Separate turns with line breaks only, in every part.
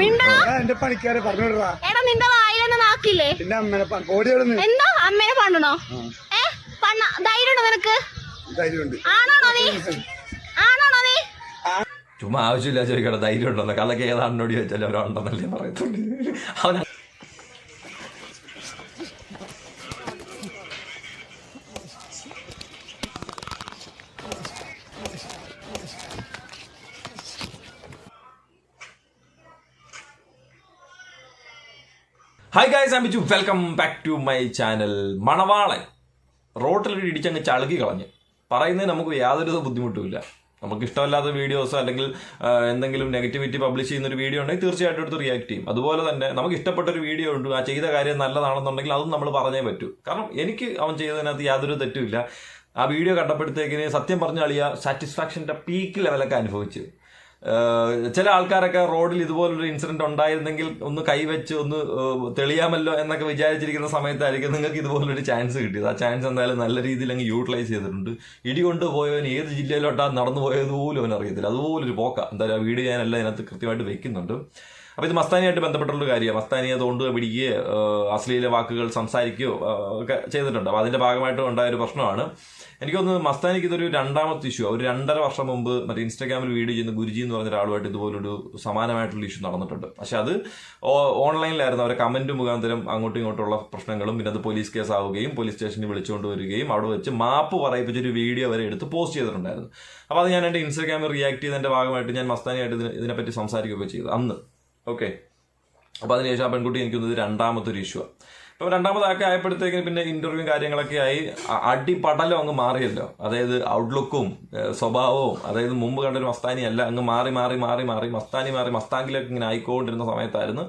മിണ്ടോ.
എന്റെ പണിക്കാരെ പറഞ്ഞോടാ
എടാ നിന്റെ വായിലൊന്നും നാക്കില്ലേ
എന്റെ അമ്മനെ കോടി
എന്താ? അമ്മേനെ പണ്ടണോ ഏ? പണ്ണ ധൈര്യമുണ്ടോ നിനക്ക്?
ധൈര്യമുണ്ട്.
ആണോണോ നീ? ആണോണോ നീ?
ചുമ്മാ ആവശ്യമില്ല ചോദിക്കട്ടെ ധൈര്യം ഉണ്ടല്ലോ കള്ളക്ക് ഏതാണ്ടോടി വെച്ചാലും അവരുണ്ടെന്നല്ലേ പറയത്തുള്ളൂ. അവൻ hi guys am Biju welcome back to my channel Manavalan. റോട്ടിൽ ഇടിച്ചങ്ങ് ചളുക്കി കളഞ്ഞ്. പറയുന്നതിന് നമുക്ക് യാതൊരു ബുദ്ധിമുട്ടുമില്ല. നമുക്ക് ഇഷ്ടമല്ലാത്ത വീഡിയോസോ അല്ലെങ്കിൽ എന്തെങ്കിലും നെഗറ്റിവിറ്റി പബ്ലിഷ് ചെയ്യുന്ന ഒരു വീഡിയോ ഉണ്ടെങ്കിൽ തീർച്ചയായിട്ടും എടുത്ത് റിയാക്ട് ചെയ്യും. അതുപോലെ തന്നെ നമുക്ക് ഇഷ്ടപ്പെട്ട ഒരു വീഡിയോ ഉണ്ട് ആ ചെയ്ത കാര്യം നല്ലതാണെന്നുണ്ടെങ്കിൽ അതും നമ്മൾ പറഞ്ഞേ പറ്റൂ. കാരണം എനിക്ക് അവൻ ചെയ്തതിനകത്ത് യാതൊരു തെറ്റുമില്ല. ആ വീഡിയോ കണ്ടപ്പോഴത്തേക്കിന് സത്യം പറഞ്ഞ അളിയ സാറ്റിസ്ഫാക്ഷന്റെ പീക്ക് ലെവലൊക്കെ അനുഭവിച്ചു. ചില ആൾക്കാരൊക്കെ റോഡിൽ ഇതുപോലൊരു ഇൻസിഡന്റ് ഉണ്ടായിരുന്നെങ്കിൽ ഒന്ന് കൈവച്ച് ഒന്ന് തെളിയാമല്ലോ എന്നൊക്കെ വിചാരിച്ചിരിക്കുന്ന സമയത്തായിരിക്കും നിങ്ങൾക്ക് ഇതുപോലൊരു ചാൻസ് കിട്ടിയത്. ആ ചാൻസ് എന്തായാലും നല്ല രീതിയിൽ അങ്ങ് യൂട്ടിലൈസ് ചെയ്തിട്ടുണ്ട്. ഇടി കൊണ്ട് പോയവൻ ഏത് ജില്ലയിലോട്ടാ നടന്നു പോയത് പോലും അവൻ അറിയത്തില്ല അതുപോലൊരു പോക്ക. എന്തായാലും ആ വീഡിയോ ഞാനെല്ലാം ഇതിനകത്ത് കൃത്യമായിട്ട് വെക്കുന്നുണ്ട്. അപ്പോൾ ഇത് മസ്താനിയായിട്ട് ബന്ധപ്പെട്ടുള്ള കാര്യമാണ്. മസ്താനി അത് കൊണ്ട് പിടിക്കുകയോ അശ്ലീല വാക്കുകൾ സംസാരിക്കുകയോ ഒക്കെ ചെയ്തിട്ടുണ്ട്. അപ്പോൾ അതിന്റെ ഭാഗമായിട്ട് ഉണ്ടായ ഒരു പ്രശ്നമാണ്. എനിക്ക് തോന്നുന്നു മസ്താനിക്ക് ഇതൊരു രണ്ടാമത്തെ ഇഷ്യൂ ഒരു രണ്ടര വർഷം മുമ്പ് മറ്റേ ഇൻസ്റ്റാഗ്രാമിൽ വീഡിയോ ചെയ്യുന്ന ഗുരുജി എന്ന് പറഞ്ഞ ഒരാളുമായിട്ട് ഇതുപോലൊരു സമാനമായിട്ടുള്ള ഇഷ്യൂ നടന്നിട്ടുണ്ട്. പക്ഷെ അത് ഓൺലൈനിലായിരുന്നു. അവരെ കമന്റ് മുഖാന്തരം അങ്ങോട്ടും ഇങ്ങോട്ടുള്ള പ്രശ്നങ്ങളും പിന്നെ അത് പോലീസ് കേസ് ആവുകയും പോലീസ് സ്റ്റേഷനിൽ വിളിച്ചുകൊണ്ട് വരികയും അവിടെ വെച്ച് മാപ്പ് പറയിപ്പിച്ചൊരു വീഡിയോ വരെ എടുത്ത് പോസ്റ്റ് ചെയ്തിട്ടുണ്ടായിരുന്നു. അപ്പോൾ അത് ഞാൻ എന്റെ ഇൻസ്റ്റാഗ്രാമിൽ റിയാക്ട് ചെയ്തതിന്റെ ഭാഗമായിട്ട് ഞാൻ മസ്താനിയായിട്ട് ഇതിനെ ഇതിനെപ്പറ്റി സംസാരിക്കുകയൊക്കെ ചെയ്തു അന്ന്. ഓക്കെ അപ്പോൾ അതിനുശേഷം ആ പെൺകുട്ടി എനിക്ക് തോന്നുന്നത് രണ്ടാമത്തെ ഒരു ഇഷ്യൂ ആണ് ഇപ്പം രണ്ടാമതൊക്കെ ആയപ്പോഴത്തേക്കിന് പിന്നെ ഇന്റർവ്യൂ കാര്യങ്ങളൊക്കെ ആയി. അടിപടലം അങ്ങ് മാറിയല്ലോ. അതായത് ഔട്ട്ലുക്കും സ്വഭാവവും അതായത് മുമ്പ് കണ്ടൊരു മസ്താനി അല്ല അങ്ങ് മാറി മാറി മാറി മാറി മസ്താനി മാറി മസ്താങ്കിലൊക്കെ ഇങ്ങനെ ആയിക്കൊണ്ടിരുന്ന സമയത്തായിരുന്നു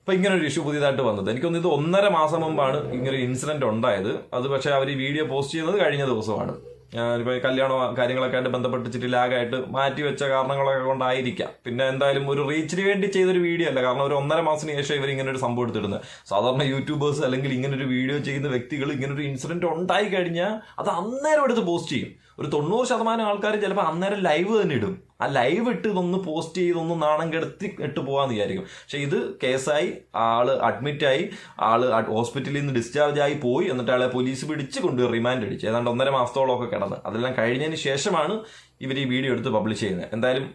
അപ്പോൾ ഇങ്ങനെ ഒരു ഇഷ്യൂ പുതിയതായിട്ട് വന്നത്. എനിക്കൊന്ന് ഇത് ഒന്നര മാസം മുമ്പാണ് ഇങ്ങനൊരു ഇൻസിഡന്റ് ഉണ്ടായത്. അത് പക്ഷേ അവർ ഈ വീഡിയോ പോസ്റ്റ് ചെയ്യുന്നത് കഴിഞ്ഞ ദിവസമാണ്. ഇപ്പൊ കല്യാണോ കാര്യങ്ങളൊക്കെ ആയിട്ട് ബന്ധപ്പെട്ട് ഇച്ചിരി ലാഗായിട്ട് മാറ്റി വെച്ച കാരണങ്ങളൊക്കെ കൊണ്ടായിരിക്കാം. പിന്നെ എന്തായാലും ഒരു റീച്ചിന് വേണ്ടി ചെയ്തൊരു വീഡിയോ അല്ല. കാരണം ഒരു ഒന്നര മാസത്തിന് ശേഷം ഇവർ ഇങ്ങനെ ഒരു സംഭവം എടുത്തിടുന്നത്. സാധാരണ യൂട്യൂബേഴ്സ് അല്ലെങ്കിൽ ഇങ്ങനെ ഒരു വീഡിയോ ചെയ്യുന്ന വ്യക്തികൾ ഇങ്ങനെ ഒരു ഇൻസിഡന്റ് ഉണ്ടായി കഴിഞ്ഞാൽ അത് അന്നേരം എടുത്ത് പോസ്റ്റ് ചെയ്യും. ഒരു തൊണ്ണൂറ് ശതമാനം ആൾക്കാർ ചിലപ്പോൾ അന്നേരം ലൈവ് തന്നെ ഇടും. ആ ലൈവ് ഇട്ട് ഇതൊന്ന് പോസ്റ്റ് ചെയ്തൊന്ന് നാണം കെടുത്തി ഇട്ട് പോകാന്ന് വിചാരിക്കും. പക്ഷെ ഇത് കേസായി ആൾ അഡ്മിറ്റായി ആൾ ഹോസ്പിറ്റലിൽ നിന്ന് ഡിസ്ചാർജ് ആയി പോയി. എന്നിട്ട് ആളെ പോലീസ് പിടിച്ച് കൊണ്ടുപോയി റിമാൻഡ് അടിച്ചു. ഏതാണ്ട് ഒന്നര മാസത്തോളമൊക്കെ കിടന്ന്. അതെല്ലാം കഴിഞ്ഞതിന് ശേഷമാണ് ഇവർ ഈ വീഡിയോ എടുത്ത് പബ്ലിഷ് ചെയ്യുന്നത്. എന്തായാലും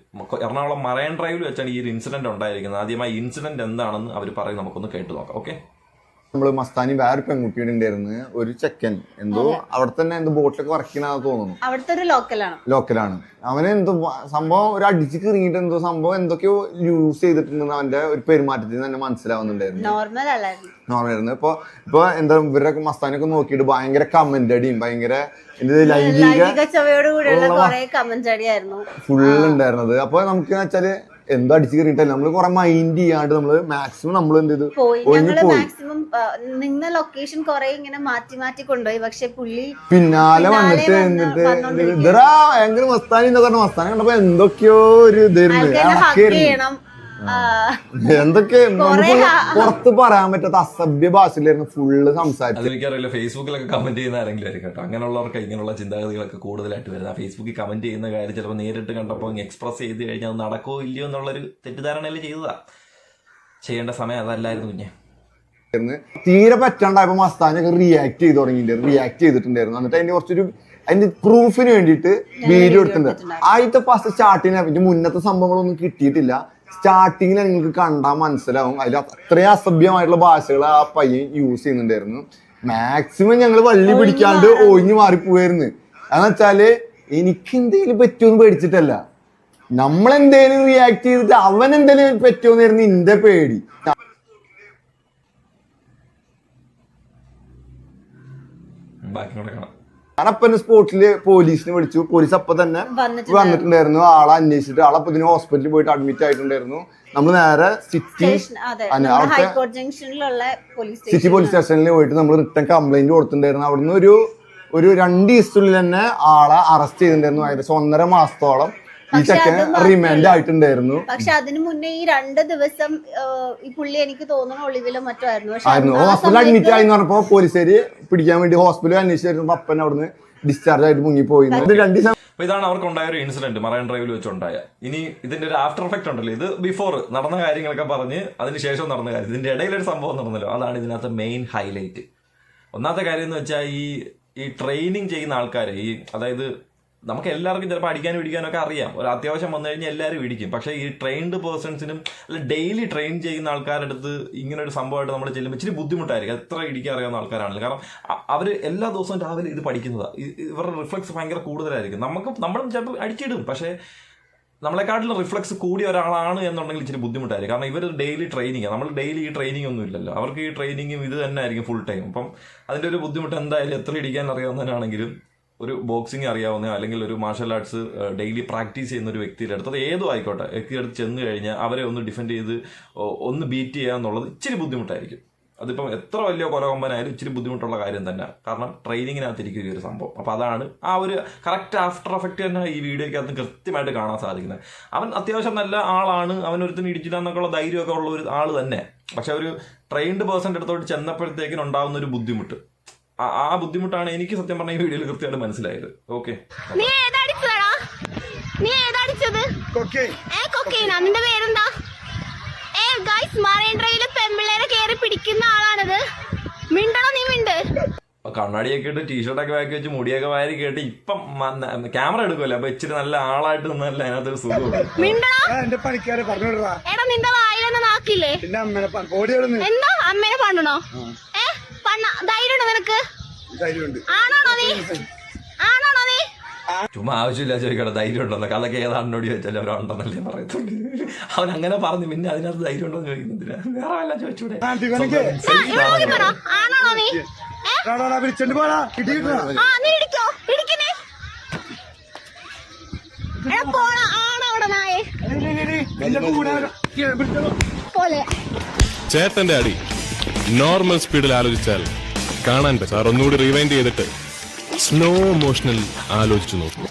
എറണാകുളം മറൈൻ ഡ്രൈവിൽ വെച്ചാണ് ഈ ഒരു ഇൻസിഡന്റ് ഉണ്ടായിരിക്കുന്നത്. ആദ്യമായി ഇൻസിഡന്റ് എന്താണെന്ന് അവർ പറയും. നമുക്കൊന്ന് കേട്ടു നോക്കാം. ഓക്കെ
നമ്മൾ മസ്താനി വേറെ പെൺകുട്ടിയുടെ ഉണ്ടായിരുന്നു ഒരു ചെക്കൻ. എന്തോ അവിടെ തന്നെ എന്തോ ബോട്ടിലൊക്കെ വർക്ക് ചെയ്യണമെന്ന് തോന്നുന്നു.
അവിടുത്തെ ഒരു ലോക്കലാണ്
ലോക്കലാണ് അവന് എന്തോ സംഭവം ഒരു അടിച്ച് കീറിയിട്ട് എന്തോ സംഭവം എന്തൊക്കെയോ യൂസ് ചെയ്തിട്ടുണ്ടെന്ന് അവന്റെ ഒരു പെരുമാറ്റത്തിൽ തന്നെ മനസ്സിലാവുന്നുണ്ടായിരുന്നു.
നോർമൽ അല്ലായിരുന്നു.
നോർമലായിരുന്നു ഇപ്പൊ ഇപ്പൊ എന്താ ഇവരൊക്കെ മസ്താനൊക്കെ നോക്കിട്ട് ഭയങ്കര കമന്റ് അടിയും ഭയങ്കര ലൈംഗിക ഫുള്ള് ഉണ്ടായിരുന്നത്. അപ്പൊ നമുക്ക് വെച്ചാൽ എന്തോ അടിച്ചു കയറിയിട്ടല്ല? നമ്മൾ കുറെ മൈൻഡ് ചെയ്യാണ്ട് നമ്മൾ മാക്സിമം നമ്മൾ എന്ത് ചെയ്തു? ഞങ്ങൾ
മാക്സിമം നിന്ന ലൊക്കേഷൻ കുറെ ഇങ്ങനെ മാറ്റി മാറ്റി കൊണ്ടുപോയി. പക്ഷെ പുള്ളി
പിന്നാലെ വന്നിട്ട്
വന്ന്
എന്നിട്ട്. ഇതറാ ഭയങ്കര മസ്താനി എന്താ പറഞ്ഞ മസ്താനി കണ്ടപ്പോ എന്തൊക്കെയോ ഒരു ഇതായിരുന്നു. എന്തൊക്കെ? പുറത്ത് പറയാൻ പറ്റാത്ത അസഭ്യ ഭാഷയിലായിരുന്നു ഫുള്ള് സംസാരിച്ചത്.
എനിക്കറിയില്ല ഫേസ്ബുക്കിലൊക്കെ കമന്റ് ചെയ്യുന്ന ആരെങ്കിലും ആയിരിക്കും കേട്ടോ. അങ്ങനെയുള്ളവർക്ക് ഇങ്ങനെയുള്ള ചിന്താഗതികളൊക്കെ കൂടുതലായിട്ട് വരുന്നത്. ആ ഫേസ്ബുക്കിൽ കമന്റ് ചെയ്യുന്ന കാര്യം ചിലപ്പോൾ നേരിട്ട് കണ്ടപ്പോൾ എക്സ്പ്രസ് ചെയ്ത് കഴിഞ്ഞാൽ അത് നടക്കോ ഇല്ലയോ എന്നുള്ളൊരു തെറ്റിദ്ധാരണയിൽ ചെയ്തതാ. ചെയ്യേണ്ട സമയം അതല്ലായിരുന്നു കുഞ്ഞെ.
തീരെ പറ്റാണ്ടായപ്പോ മസ്താനൊക്കെ റിയാക്ട് ചെയ്ത് തുടങ്ങിയിട്ടുണ്ടായിരുന്നു റിയാക്ട് ചെയ്തിട്ടുണ്ടായിരുന്നു. എന്നിട്ട് അതിന്റെ കുറച്ചൊരു അതിന്റെ പ്രൂഫിന് വേണ്ടിയിട്ട് വീഡിയോ എടുത്തിട്ടുണ്ട്. ആദ്യത്തെ ഫസ്റ്റ് സ്റ്റാർട്ടിങ് ഇതിന്റെ മുന്നത്തെ സംഭവങ്ങളൊന്നും കിട്ടിയിട്ടില്ല. സ്റ്റാർട്ടിങ്ങിൽ നിങ്ങൾക്ക് കണ്ടാൽ മനസ്സിലാവും. അതിൽ അത്രയും അസഭ്യമായിട്ടുള്ള ഭാഷകൾ ആ പയ്യൻ യൂസ് ചെയ്യുന്നുണ്ടായിരുന്നു. മാക്സിമം ഞങ്ങൾ വള്ളി പിടിക്കാണ്ട് ഒഴിഞ്ഞു മാറിപ്പോവായിരുന്നു. അതെന്ന് വെച്ചാൽ എനിക്ക് എന്തെങ്കിലും പറ്റുമെന്ന് പേടിച്ചിട്ടല്ല. നമ്മൾ എന്തേലും റിയാക്ട് ചെയ്തിട്ട് അവൻ എന്തേലും പറ്റുമെന്നായിരുന്നു എന്റെ പേടി.
ബാക്കി കൂടെ കാണാം.
ഞാനപ്പം സ്പോട്ടിൽ പോലീസിനെ വിളിച്ചു. പോലീസ് അപ്പൊ തന്നെ
വന്നിട്ടുണ്ടായിരുന്നു.
ആളെ അന്വേഷിച്ചിട്ട് ആളെ ഇതിന് ഹോസ്പിറ്റലിൽ പോയിട്ട് അഡ്മിറ്റ് ആയിട്ടുണ്ടായിരുന്നു. നമ്മൾ നേരെ സിറ്റി സിറ്റി പോലീസ് സ്റ്റേഷനിൽ പോയിട്ട് നമ്മൾ റിട്ടേൺ കംപ്ലൈന്റ് കൊടുത്തിട്ടുണ്ടായിരുന്നു. അവിടുന്ന് ഒരു ഒരു രണ്ട് ദിവസത്തിനുള്ളിൽ തന്നെ ആളെ അറസ്റ്റ് ചെയ്തിട്ടുണ്ടായിരുന്നു. ഏകദേശം ഒന്നര മാസത്തോളം. ഈ
പക്ഷെ
ചെക്കൻ റിമാൻഡ് ആയിട്ടുണ്ടായിരുന്നു.
പക്ഷെ അതിനു മുന്നേ ഈ രണ്ട് ദിവസം ഈ പുള്ളി എനിക്ക് തോന്നുന്നു ഒളിവിലോ മറ്റോ ആയിരുന്നു.
ഹോസ്പിറ്റലിൽ അഡ്മിറ്റ് ആയി പറഞ്ഞപ്പോ പോലീസുകാര് പിടിക്കാൻ വേണ്ടി ഹോസ്പിറ്റലിൽ അന്വേഷിച്ചായിരുന്നു. അപ്പൻ അവിടുന്ന് ഡിസ്ചാർജ് ആയിട്ട് മുങ്ങിപ്പോയി പോയി രണ്ട്
അപ്പൊ ഇതാണ് അവർക്കുണ്ടായ ഒരു ഇൻസിഡന്റ് മറൈൻ ഡ്രൈവിൽ വെച്ചുണ്ടായ. ഇനി ഇതിന്റെ ഒരു ആഫ്റ്റർ എഫക്ട് ഉണ്ടല്ലോ. ഇത് ബിഫോർ നടന്ന കാര്യങ്ങളൊക്കെ പറഞ്ഞ് അതിനുശേഷം നടന്ന കാര്യം. ഇതിന്റെ ഇടയിലൊരു സംഭവം നടന്നല്ലോ. അതാണ് ഇതിനകത്ത് മെയിൻ ഹൈലൈറ്റ് ഒന്നാമത്തെ കാര്യം എന്ന് വെച്ചാൽ ഈ ഈ ട്രെയിനിങ് ചെയ്യുന്ന ആൾക്കാരെ ഈ അതായത് നമുക്ക് എല്ലാവർക്കും ചിലപ്പോൾ അടിക്കാനും ഇടിക്കാനൊക്കെ അറിയാം. ഒരു അത്യാവശ്യം വന്നു കഴിഞ്ഞാൽ എല്ലാവരും ഇടിക്കും. പക്ഷേ ഈ ട്രെയിൻഡ് പേഴ്സൺസിനും അല്ല ഡെയിലി ട്രെയിൻ ചെയ്യുന്ന ആൾക്കാരുടെ അടുത്ത് ഇങ്ങനെ ഒരു സംഭവമായിട്ട് നമ്മൾ ചെല്ലുമ്പോൾ ഇച്ചിരി ബുദ്ധിമുട്ടായിരിക്കും. എത്ര ഇടിക്കാൻ അറിയാവുന്ന ആൾക്കാരാണല്ലോ. കാരണം അവർ എല്ലാ ദിവസവും രാവിലെ ഇത് പഠിക്കുന്നതാണ് ഇവരുടെ റിഫ്ലക്സ് ഭയങ്കര കൂടുതലായിരിക്കും. നമുക്ക് നമ്മളും ചിലപ്പോൾ അടിച്ചിടും. പക്ഷേ നമ്മളെക്കാട്ടിലും റിഫ്ലക്സ് കൂടിയ ഒരാളാണ് എന്നുണ്ടെങ്കിൽ ഇച്ചിരി ബുദ്ധിമുട്ടായിരിക്കും. കാരണം ഇവർ ഡെയിലി ട്രെയിനിങ് നമ്മൾ ഡെയിലി ഈ ട്രെയിനിങ് ഒന്നും ഇല്ലല്ലോ. അവർക്ക് ഈ ട്രെയിനിങ്ങും ഇത് തന്നെ ആയിരിക്കും ഫുൾ ടൈം അപ്പം അതിന്റെ ഒരു ബുദ്ധിമുട്ട് എന്തായാലും എത്ര ഇടിക്കാൻ അറിയാവുന്നതിനാണെങ്കിലും ഒരു ബോക്സിംഗ് അറിയാവുന്ന അല്ലെങ്കിൽ ഒരു മാർഷൽ ആർട്സ് ഡെയിലി പ്രാക്ടീസ് ചെയ്യുന്ന ഒരു വ്യക്തിയുടെ അടുത്ത് അത് ഏതും ആയിക്കോട്ടെ വ്യക്തിയുടെ അടുത്ത് ചെന്ന് കഴിഞ്ഞാൽ അവരെ ഒന്ന് ഡിഫെൻഡ് ചെയ്ത് ഒന്ന് ബീറ്റ് ചെയ്യുക എന്നുള്ളത് ഇച്ചിരി ബുദ്ധിമുട്ടായിരിക്കും. അതിപ്പം എത്ര വലിയ കൊലകൊമ്പനായാലും ഇച്ചിരി ബുദ്ധിമുട്ടുള്ള കാര്യം തന്നെ കാരണം ട്രെയിനിങ്ങിനകത്തിരിക്കും ഈ ഒരു സംഭവം. അപ്പോൾ അതാണ് ആ ഒരു കറക്റ്റ് ആഫ്റ്റർ എഫക്റ്റ് തന്നെ ഈ വീഡിയോയ്ക്കകത്ത് കൃത്യമായിട്ട് കാണാൻ സാധിക്കുന്നത്. അവൻ അത്യാവശ്യം നല്ല ആളാണ് അവൻ ഒരുത്തിന് ഇടിച്ചില്ല എന്നൊക്കെയുള്ള ധൈര്യമൊക്കെ ഉള്ള ഒരു ആൾ തന്നെ. പക്ഷെ ഒരു ട്രെയിൻഡ് പേഴ്സന്റെ അടുത്തോട്ട് ചെന്നപ്പോഴത്തേക്കിനും ഉണ്ടാകുന്ന ഒരു ബുദ്ധിമുട്ട്. ആ- ആ ബുദ്ധിമുട്ടാണ് എനിക്ക് സത്യം പറഞ്ഞ ഈ വീഡിയോയിൽ കൃത്യമായിട്ട് മനസ്സിലായത്. ഓക്കെ
നീ ഏതടിച്ചതാടാ നീ ഏതടിച്ചത്
കൊക്കേ
ഏ കൊക്കൈനാ നിന്റെ പേരെന്താ? ഏ ഗൈസ് മറൈൻ ഡ്രൈവിൽ പെമ്പിള്ളേരെ കേറി പിടിക്കുന്ന ആളാണത്. മിണ്ടണോ നീ മിണ്ട്?
കണ്ണാടിയൊക്കെ ഇട്ട് ടീഷർട്ടൊക്കെ വാക്കി വെച്ച് മുടിയൊക്കെ വാരി കേട്ട് ഇപ്പം ക്യാമറ എടുക്കുമല്ലോ അപ്പൊ ഇച്ചിരി നല്ല ആളായിട്ട് നിന്നല്ല അതിനകത്തൊരു സുഖമുണ്ട്
എന്താ?
അമ്മേനെ എന്റെ പണിക്കാരെ പറഞ്ഞോടാ
എടാ നിന്റെ വായിലൊന്നും നാക്കില്ലേ
പിന്നെ അമ്മനെ കോടികളൊന്ന്
എന്താ അമ്മേനെ പണ്ടണോ ഏ പണ്ണ ധൈര്യമുണ്ടോ നിനക്ക്
ധൈര്യമുണ്ട്.
ചുമ്മാ ആവശ്യമില്ല ചോദിക്കട്ടെ ധൈര്യം ഉണ്ടല്ലോ അതൊക്കെ ഏതാണ്ടോടി വെച്ചാലും അവരുണ്ടെന്നല്ലേ പറയത്തുള്ളൂ. അവൻ അങ്ങനെ പറഞ്ഞു പിന്നെ അതിനകത്ത് ധൈര്യം ഉണ്ടോ എന്ന് ചോദിക്കുന്നില്ല വേറെ വല്ല ചോദിച്ചൂടെ?
ചേട്ടന്റെ അടി. നോർമൽ സ്പീഡിൽ ആലോചിച്ചാൽ കാണാൻ പറ്റും. സാർ ഒന്നുകൂടി റിവൈൻഡ് ചെയ്തിട്ട് സ്ലോ മോഷനിൽ ആലോചിച്ചു നോക്കും.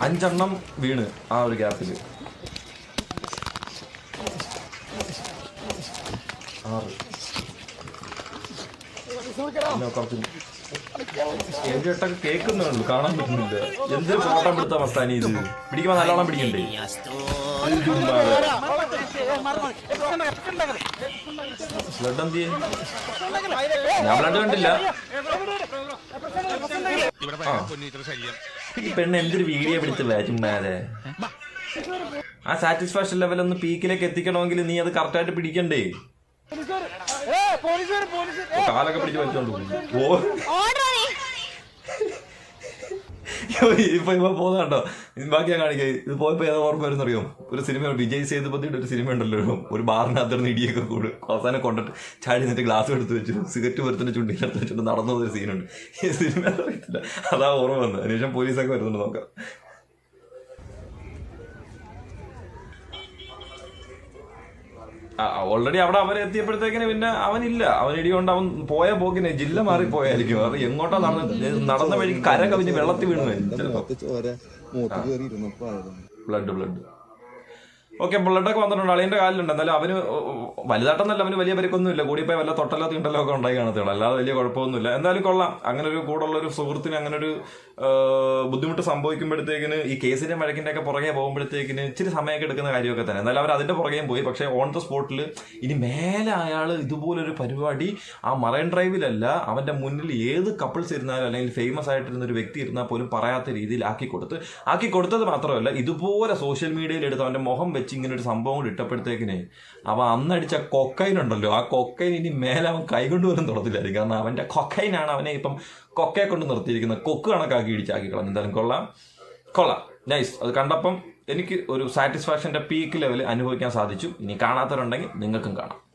അഞ്ചെണ്ണം വീണ് ആ ഒരു ഗ്യാപ്പിൽ ആറ്. കുറച്ച് സ്റ്റേജൊക്കെ കേൾക്കുന്നുള്ളൂ കാണാൻ പറ്റുന്നില്ല എന്ത് ഫോട്ടോ എടുത്ത മസ്താനി ഇത്? പിടിക്കുമ്പോ നല്ലോണം പിടിക്കണ്ടേ? ബ്ലഡ് എന്ത്? ഞാൻ ബ്ലഡ് കണ്ടില്ല. പെണ്ണ് എന്തൊരു വീഡിയോ പിടിച്ചില്ല ചുമ്മാതെ? ആ സാറ്റിസ്ഫാക്ഷൻ ലെവൽ ഒന്ന് പീക്കിലേക്ക് എത്തിക്കണമെങ്കിൽ നീ അത് കറക്റ്റായിട്ട് പിടിക്കണ്ടേ? കാലൊക്കെ പിടിച്ച് വലിച്ചോണ്ട് ഇപ്പൊ ഇപ്പൊ പോകുന്നുണ്ടോ ബാക്കി ഞാൻ കാണിക്കാം. ഇത് പോയപ്പോ ഏതാ ഓർമ്മ വരുന്നറിയോ? ഒരു സിനിമ വിജയ് സേതുപതിയുടെ ഒരു സിനിമ ഉണ്ടല്ലോ. ഒരു ബാറിനകത്ത് ഇടിയൊക്കെ കൂട്. അവസാനം കൊണ്ടിട്ട് ചാടി നിന്നിട്ട് ഗ്ലാസ് എടുത്ത് വെച്ചു സിഗരറ്റ് വരുത്തിന്റെ ചുണ്ടിനടുത്ത് വെച്ചിട്ട് നടന്നു ഒരു സീനുണ്ട് ഈ സിനിമ അറിയത്തില്ല. അതാ ഓർമ്മ വന്നത്. അതിനുശേഷം പോലീസൊക്കെ വരുന്നുണ്ട് നോക്കാം. ഓൾറെഡി അവിടെ അവരെ എത്തിയപ്പോഴത്തേക്കിന് പിന്നെ അവനില്ല. അവൻ ഇടികൊണ്ട് അവൻ പോയ പോക്കിന് ജില്ല മാറി പോയായിരിക്കും അത് എങ്ങോട്ടാ നടന്ന് നടന്ന വഴി കര കവിഞ്ഞ് വെള്ളത്തിൽ വീണു. ബ്ലഡ് ബ്ലഡ് ഓക്കെ ബുള്ളറ്റൊക്കെ വന്നിട്ടുണ്ട്. അളിയന്റെ കാലിലുണ്ട്. എന്നാലും അവന് വലുതായിട്ടൊന്നല്ല അവന് വലിയ പരിക്കൊന്നുമില്ല. കൂടിപ്പോയി വല്ല തൊട്ടല്ലോ തീണ്ടല്ലോ ഒക്കെ ഉണ്ടായി കാണത്തുള്ളൂ അല്ലാതെ വലിയ കുഴപ്പമൊന്നുമില്ല. എന്തായാലും കൊള്ളാം. അങ്ങനെ ഒരു കൂടുള്ള ഒരു സുഹൃത്തിന് അങ്ങനെ ഒരു ബുദ്ധിമുട്ട് സംഭവിക്കുമ്പോഴത്തേക്കിന് ഈ കേസിന്റെ മഴക്കിന്റെ ഒക്കെ പുറകെ പോകുമ്പോഴത്തേക്കിന് ഇച്ചിരി സമയമൊക്കെ എടുക്കുന്ന കാര്യമൊക്കെ തന്നെ. എന്നാലും അവർ അതിന്റെ പുറകെയും പോയി. പക്ഷേ ഓൺ ദ സ്പോട്ടിൽ ഇനി മേലെ അയാൾ ഇതുപോലൊരു പരിപാടി ആ മറൈൻ ഡ്രൈവിലല്ല അവന്റെ മുന്നിൽ ഏത് കപ്പിൾസ് ഇരുന്നാലും അല്ലെങ്കിൽ ഫേമസ് ആയിട്ടിരുന്ന ഒരു വ്യക്തി ഇരുന്നാൽ പോലും പറയാത്ത രീതിയിൽ ആക്കി കൊടുത്ത് ആക്കി കൊടുത്തത് മാത്രമല്ല ഇതുപോലെ സോഷ്യൽ മീഡിയയിൽ എടുത്ത് അവന്റെ മുഖം വെച്ച് ഇങ്ങനെ ഒരു സംഭവം കൂടി ഇട്ടപ്പോഴത്തേക്കിനെ അവൻ അന്നടിച്ച കൊക്കൈൻ ഉണ്ടല്ലോ. ആ കൊക്കൈൻ ഇനി മേലെ അവൻ കൈകൊണ്ട് വരും തുടത്തില്ലായിരിക്കും. കാരണം അവന്റെ കൊക്കൈനാണ് അവനെ ഇപ്പം കൊക്കയെ കൊണ്ട് നിർത്തിയിരിക്കുന്നത്. കൊക്ക് കണക്കാക്കി ഇടിച്ചാക്കി കളഞ്ഞു. എന്തായാലും കൊള്ളാം. കൊള്ളാം. നൈസ് അത് കണ്ടപ്പം എനിക്ക് ഒരു സാറ്റിസ്ഫാക്ഷന്റെ പീക്ക് ലെവൽ അനുഭവിക്കാൻ സാധിച്ചു. ഇനി കാണാത്തവരുണ്ടെങ്കിൽ നിങ്ങൾക്കും കാണാം.